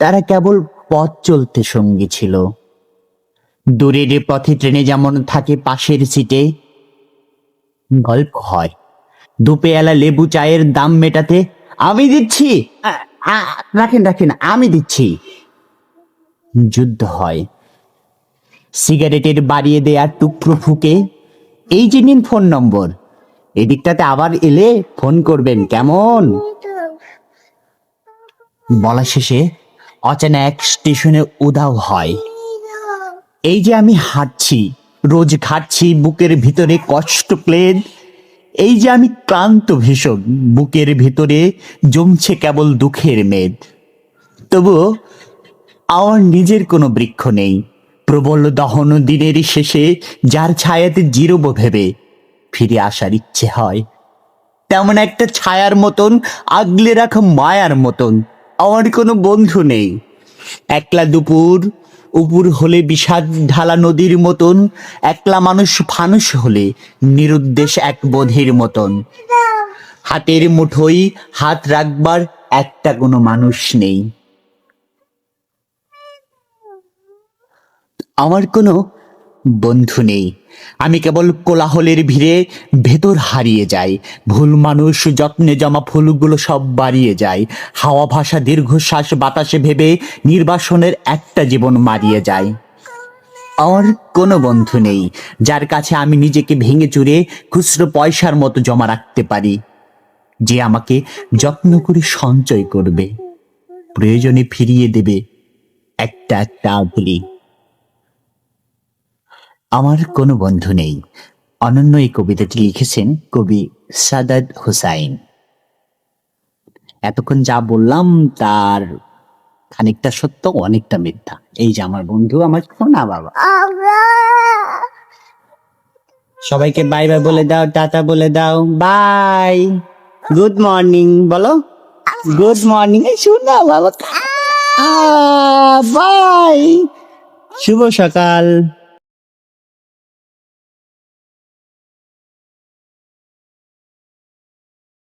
তারা কেবল পথ চলতে সঙ্গী ছিল। দূরের পথে ট্রেনে যেমন থাকে পাশের সিটে গল্প হয়। দুপেয়ালা লেবু চায়ের দাম মেটাতে, আমি দিচ্ছি। রাখেন রাখেন, আমি দিচ্ছি। যুদ্ধ হয়। সিগারেটের বাড়িয়ে দেয়া টুকরো ফুকে, এই যে নিন ফোন নম্বর, এদিকটাতে আবার এলে ফোন করবেন, কেমন? বলা শেষে অচেনা এক স্টেশনে উধাও হয়। এই যে আমি হাঁটছি, রোজ খাচ্ছি বুকের ভিতরে কষ্ট প্লেদ এই যে আমি ক্লান্ত ভীষণ, বুকের ভিতরে জমছে কেবল দুঃখের মেদ। তবুও আমার নিজের কোনো বৃক্ষ নেই। প্রবল দহন দিনের শেষে যার ছায়াতে জিরোবো ভেবে ফিরে আসার ইচ্ছে হয়। তেমন একটা ছায়ার মতন, আগলে রাখা মায়ার মতন আমার কোনো বন্ধু নেই। একলা দুপুর, উপুর হলে বিষাদ ঢালা নদীর মতন, একলা মানুষ ফানুষ হলে নিরুদ্দেশ এক বোধের মতন। হাতের মুঠোই হাত রাখবার একটা কোনো মানুষ নেই। আমার কোনো বন্ধু নেই। আমি কেবল কোলাহলের ভিড়ে ভেতর হারিয়ে যাই। ভুল মানুষ যত্নে জমা ফুলগুলো সব বাড়িয়ে যায়। হাওয়া ভাষা দীর্ঘশ্বাস বাতাসে ভেবে নির্বাসনের একটা জীবন মারিয়ে যায় আমার কোনো বন্ধু নেই। যার কাছে আমি নিজেকে ভেঙে চুরে খুচরো পয়সার মতো জমা রাখতে পারি। যে আমাকে যত্ন করে সঞ্চয় করবে। প্রয়োজনে ফিরিয়ে দেবে। একটা একটা আগুলি আমার কোনো বন্ধু নেই। অনন্য এই কবিতাটি লিখেছেন কবি সাদাত হুসাইন। এতক্ষণ যা বললাম তার খানিকটা সত্য, অনেকটা মিথ্যা। এই যে আমার বন্ধু, আমার না বাবা। সবাইকে বাই বাই বলে দাও, টাটা বলে দাও বাই গুড মর্নিং বলো। গুড মর্নিং শোনা বাবা। বাই শুভ সকাল।